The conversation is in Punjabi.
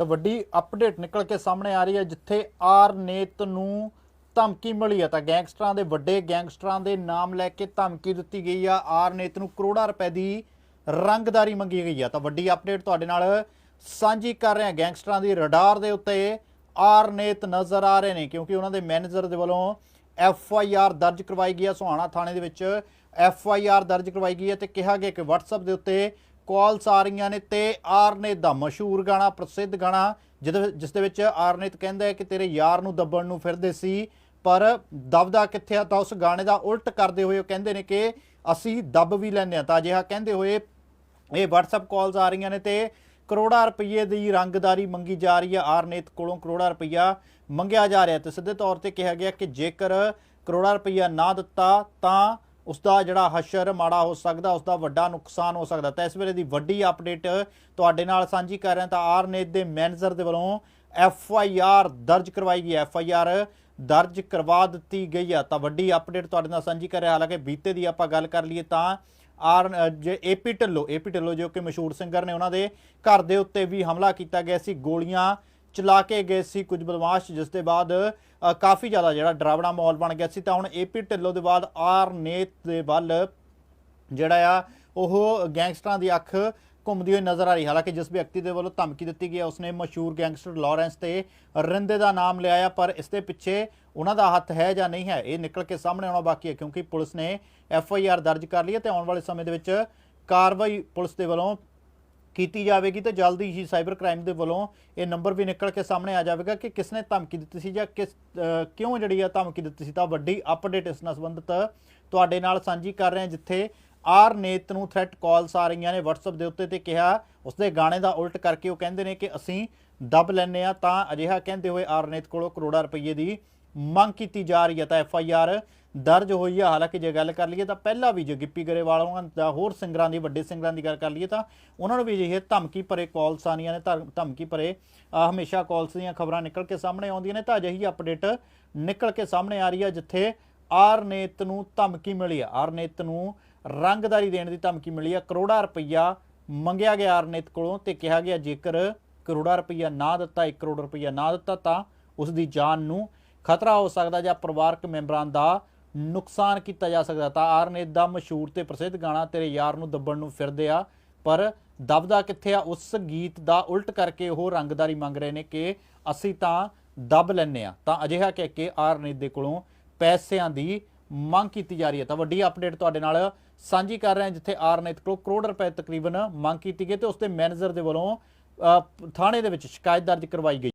ਤਾਂ ਵੱਡੀ ਅਪਡੇਟ ਨਿਕਲ ਕੇ ਸਾਹਮਣੇ ਆ ਰਹੀ ਹੈ, ਜਿੱਥੇ ਆਰਨੇਤ ਨੂੰ ਧਮਕੀ ਮਿਲੀ ਹੈ। ਤਾਂ ਗੈਂਗਸਟਰਾਂ ਦੇ ਵੱਡੇ ਗੈਂਗਸਟਰਾਂ ਦੇ ਨਾਮ ਲੈ ਕੇ ਧਮਕੀ ਦਿੱਤੀ ਗਈ ਆ। ਆਰਨੇਤ ਨੂੰ ਕਰੋੜਾਂ ਰੁਪਏ ਦੀ ਰੰਗਦਾਰੀ ਮੰਗੀ ਗਈ ਆ। ਤਾਂ ਵੱਡੀ ਅਪਡੇਟ ਤੁਹਾਡੇ ਨਾਲ ਸਾਂਝੀ ਕਰ ਰਹੇ ਹਾਂ। ਗੈਂਗਸਟਰਾਂ ਦੀ ਰਡਾਰ ਦੇ ਉੱਤੇ ਆਰਨੇਤ ਨਜ਼ਰ ਆ ਰਹੇ ਨੇ, ਕਿਉਂਕਿ ਉਹਨਾਂ ਦੇ ਮੈਨੇਜਰ ਦੇ ਵੱਲੋਂ ਐਫ ਆਈ ਆਰ ਦਰਜ ਕਰਵਾਈ ਗਈ ਹੈ ਸੁਹਾਣਾ ਥਾਣੇ ਦੇ ਵਿੱਚ ਐਫ ਆਈ ਆਰ ਦਰਜ ਕਰਵਾਈ ਗਈ ਹੈ ਤੇ ਕਿਹਾ ਗਿਆ ਕਿ WhatsApp ਦੇ ਉੱਤੇ ਕਾਲਸ ਆ ਰਹੀਆਂ ਨੇ ਤੇ ਆਰਨੇਤ ਦਾ ਮਸ਼ਹੂਰ ਗਾਣਾ, ਪ੍ਰਸਿੱਧ ਗਾਣਾ ਜਿਹਦੇ ਜਿਸ ਦੇ ਵਿੱਚ ਆਰਨੇਤ ਕਹਿੰਦਾ ਹੈ ਕਿ ਤੇਰੇ ਯਾਰ ਨੂੰ ਦੱਬਣ ਨੂੰ ਫਿਰਦੇ ਸੀ, ਪਰ ਦਬਦਾ ਕਿੱਥੇ ਆ ਤਾਂ ਉਸ ਗਾਣੇ ਦਾ ਉਲਟ ਕਰਦੇ ਹੋਏ ਉਹ ਕਹਿੰਦੇ ਨੇ ਕਿ ਅਸੀਂ ਦੱਬ ਵੀ ਲੈਂਦੇ ਆ ਤਾਂ ਅਜਿਹਾ ਕਹਿੰਦੇ ਹੋਏ ਇਹ WhatsApp ਕਾਲਸ ਆ ਰਹੀਆਂ ਨੇ ਤੇ ਕਰੋੜਾਂ ਰੁਪਏ ਦੀ ਰੰਗਦਾਰੀ ਮੰਗੀ ਜਾ ਰਹੀ ਹੈ। ਆਰਨੇਤ ਕੋਲੋਂ ਕਰੋੜਾਂ ਰੁਪਈਆ ਮੰਗਿਆ ਜਾ ਰਿਹਾ ਤੇ ਸਿੱਧੇ ਤੌਰ ਤੇ ਕਿਹਾ ਗਿਆ ਕਿ ਜੇਕਰ ਕਰੋੜਾਂ ਰੁਪਈਆ ਨਾ ਦਿੱਤਾ ਤਾਂ ਉਸ ਦਾ ਜਿਹੜਾ ਹਸ਼ਰ ਮਾੜਾ ਹੋ ਸਕਦਾ ਉਸ ਦਾ ਵੱਡਾ ਨੁਕਸਾਨ ਹੋ ਸਕਦਾ। ਤਾਂ ਇਸ ਵੇਲੇ ਦੀ ਵੱਡੀ ਅਪਡੇਟ ਤੁਹਾਡੇ ਨਾਲ ਸਾਂਝੀ ਕਰ ਰਹੇ ਤਾਂ ਆਰਨੇਤ ਦੇ ਮੈਨੇਜਰ ਦੇ ਵੱਲੋਂ ਐਫ ਆਈ ਆਰ ਦਰਜ ਕਰਵਾਈ ਗਈ ਐਫ ਆਈ ਆਰ ਦਰਜ ਕਰਵਾ ਦਿੱਤੀ ਗਈ ਆ। ਤਾਂ ਵੱਡੀ ਅਪਡੇਟ ਤੁਹਾਡੇ ਨਾਲ ਸਾਂਝੀ ਕਰ ਰਿਹਾ। ਹਾਲਾਂਕਿ ਬੀਤੇ ਦੀ ਆਪਾਂ ਗੱਲ ਕਰ ਲਈਏ ਤਾਂ ਆਰ ਅ, ਜੇ ਏਪੀ ਢਿੱਲੋਂ ਏਪੀ ਢਿੱਲੋਂ ਜੋ ਕਿ ਮਸ਼ਹੂਰ ਸਿੰਗਰ ਨੇ ਉਹਨਾਂ ਦੇ ਘਰ ਦੇ ਉੱਤੇ ਵੀ ਹਮਲਾ ਕੀਤਾ ਗਿਆ ਸੀ। ਗੋਲੀਆਂ ਚਲਾ ਕੇ ਗਏ ਸੀ ਕੁਝ ਬਦਮਾਸ਼, ਜਿਸ ਦੇ ਬਾਅਦ ਕਾਫੀ ਜ਼ਿਆਦਾ ਜਿਹੜਾ ਡਰਾਵਣਾ ਮਾਹੌਲ ਬਣ ਗਿਆ ਸੀ। ਤਾਂ ਹੁਣ ਏਪੀ ਢਿੱਲੋਂ ਦੇ ਬਾਅਦ ਆਰ ਨੇਤ ਦੇ ਵੱਲ ਜਿਹੜਾ ਆ, ਉਹ ਗੈਂਗਸਟਰਾਂ ਦੀ ਅੱਖ ਘੁੰਮਦੀ ਹੋਈ ਨਜ਼ਰ ਆ ਰਹੀ। ਹਾਲਾਂਕਿ ਜਿਸ ਵਿਅਕਤੀ ਦੇ ਵੱਲੋਂ ਧਮਕੀ ਦਿੱਤੀ ਗਈ ਹੈ, ਉਸਨੇ ਮਸ਼ਹੂਰ ਗੈਂਗਸਟਰ ਲਾਰੈਂਸ ਤੇ ਰਿੰਦੇ ਦਾ ਨਾਮ ਲਿਆ ਆ ਪਰ ਇਸ ਦੇ ਪਿੱਛੇ ਉਹਨਾਂ ਦਾ ਹੱਥ ਹੈ ਜਾਂ ਨਹੀਂ ਹੈ, ਇਹ ਨਿਕਲ ਕੇ ਸਾਹਮਣੇ ਆਉਣਾ ਬਾਕੀ ਹੈ, ਕਿਉਂਕਿ ਪੁਲਿਸ ਨੇ ਐਫ ਆਈ ਆਰ ਦਰਜ ਕਰ ਲਈ ਹੈ ਤੇ ਆਉਣ ਵਾਲੇ ਸਮੇਂ ਦੇ ਵਿੱਚ ਕਾਰਵਾਈ ਪੁਲਿਸ ਦੇ ਵੱਲੋਂ ਕੀਤੀ ਜਾਵੇਗੀ ਤੇ ਜਲਦੀ ਹੀ ਸਾਈਬਰ ਕ੍ਰਾਈਮ ਦੇ ਵੱਲੋਂ ਇਹ ਨੰਬਰ ਵੀ ਨਿਕਲ ਕੇ ਸਾਹਮਣੇ ਆ ਜਾਵੇਗਾ ਕਿ ਕਿਸਨੇ ਧਮਕੀ ਦਿੱਤੀ ਸੀ ਜਾਂ ਕਿਸ ਕਿਉਂ ਜਿਹੜੀ ਆ ਧਮਕੀ ਦਿੱਤੀ ਸੀ ਤਾਂ ਵੱਡੀ ਅਪਡੇਟ ਇਸ ਨਾਲ ਸੰਬੰਧਿਤ ਤੁਹਾਡੇ ਨਾਲ ਸਾਂਝੀ ਕਰ ਰਹੇ ਹਾਂ, ਜਿੱਥੇ ਆਰ ਨੇਤ ਨੂੰ ਥ੍ਰੈਟ ਕਾਲਸ ਆ ਰਹੀਆਂ ਨੇ WhatsApp ਦੇ ਉੱਤੇ ਤੇ ਕਿਹਾ, ਉਸਦੇ ਗਾਣੇ ਦਾ ਉਲਟ ਕਰਕੇ ਉਹ ਕਹਿੰਦੇ ਨੇ ਕਿ ਅਸੀਂ ਦਬ ਲੈਨੇ ਆ ਤਾਂ ਅਜਿਹਾ ਕਹਿੰਦੇ ਹੋਏ ਆਰ ਨੇਤ ਕੋਲੋਂ ਕਰੋੜਾਂ ਰੁਪਏ ਦੀ ਮੰਗ ਕੀਤੀ ਜਾ ਰਹੀ ਹੈ ਤਾਂ ਐਫ ਆਈ ਆਰ ਦਰਜ ਹੋਈ ਹੈ। ਹਾਲਾਂਕਿ ਜੇ ਗੱਲ ਕਰ ਲਈਏ ਤਾਂ ਪਹਿਲਾਂ ਵੀ ਜੇ ਗਿੱਪੀ ਗਰੇਵਾਲ ਉਹਨਾਂ ਦਾ ਹੋਰ ਸਿੰਗਰਾਂ ਦੀ, ਵੱਡੇ ਸਿੰਗਰਾਂ ਦੀ ਗੱਲ ਕਰ ਲਈਏ ਤਾਂ ਉਹਨਾਂ ਨੂੰ ਵੀ ਅਜਿਹੇ ਧਮਕੀ ਭਰੇ ਕਾਲਸ ਆਉਂਦੀਆਂ ਨੇ, ਧਮ- ਧਮਕੀ ਭਰੇ ਹਮੇਸ਼ਾ ਕਾਲਸ ਦੀਆਂ ਖਬਰਾਂ ਨਿਕਲ ਕੇ ਸਾਹਮਣੇ ਆਉਂਦੀਆਂ ਨੇ ਤਾਂ ਅਜਿਹੀ ਅਪਡੇਟ ਨਿਕਲ ਕੇ ਸਾਹਮਣੇ ਆ ਰਹੀ ਹੈ ਜਿੱਥੇ ਆਰਨੇਤ ਨੂੰ ਧਮਕੀ ਮਿਲੀ ਹੈ। ਆਰਨੇਤ ਨੂੰ ਰੰਗਦਾਰੀ ਦੇਣ ਦੀ ਧਮਕੀ ਮਿਲੀ ਹੈ। ਕਰੋੜਾਂ ਰੁਪਈਆ ਮੰਗਿਆ ਗਿਆ ਆਰਨੇਤ ਕੋਲੋਂ ਤੇ ਕਿਹਾ ਗਿਆ ਜੇਕਰ ਕਰੋੜਾਂ ਰੁਪਈਆ ਨਾ ਦਿੱਤਾ 1 ਕਰੋੜ ਰੁਪਈਆ ਨਾ ਦਿੱਤਾ ਤਾਂ ਉਸ ਦੀ ਜਾਨ ਨੂੰ ਖਤਰਾ ਹੋ ਸਕਦਾ ਜਾਂ ਪਰਿਵਾਰਕ ਮੈਂਬਰਾਂ ਦਾ ਨੁਕਸਾਨ ਕੀਤਾ ਜਾ ਸਕਦਾ। ਤਾਂ ਆਰਨੇਤ ਦਾ ਮਸ਼ਹੂਰ ਤੇ ਪ੍ਰਸਿੱਧ ਗਾਣਾ, ਤੇਰੇ ਯਾਰ ਨੂੰ ਦੱਬਣ ਨੂੰ ਫਿਰਦੇ ਆ ਪਰ ਦਬਦਾ ਕਿੱਥੇ ਆ? ਉਸ ਗੀਤ ਦਾ ਉਲਟ ਕਰਕੇ ਉਹ ਰੰਗਦਾਰੀ ਮੰਗ ਰਹੇ ਨੇ ਕਿ ਅਸੀਂ ਤਾਂ ਦਬ ਲੈਨੇ ਆ। ਤਾਂ ਅਜਿਹਾ ਕਹਿ ਕੇ ਆਰਨੇਤ ਦੇ ਕੋਲੋਂ ਪੈਸਿਆਂ ਦੀ ਮੰਗ ਕੀਤੀ ਜਾ ਰਹੀ ਹੈ। ਤਾਂ ਵੱਡੀ ਅਪਡੇਟ ਤੁਹਾਡੇ ਨਾਲ ਸਾਂਝੀ ਕਰ ਰਹੇ ਹਾਂ, ਜਿੱਥੇ ਆਰਨੇਤ ਕੋਲ ਕਰੋੜ ਰੁਪਏ ਤਕਰੀਬਨ ਮੰਗ ਕੀਤੀ ਗਈ ਤੇ ਉਸ ਦੇ ਮੈਨੇਜਰ ਦੇ ਵੱਲੋਂ ਥਾਣੇ ਦੇ ਵਿੱਚ ਸ਼ਿਕਾਇਤ ਦਰਜ ਕਰਵਾਈ ਗਈ।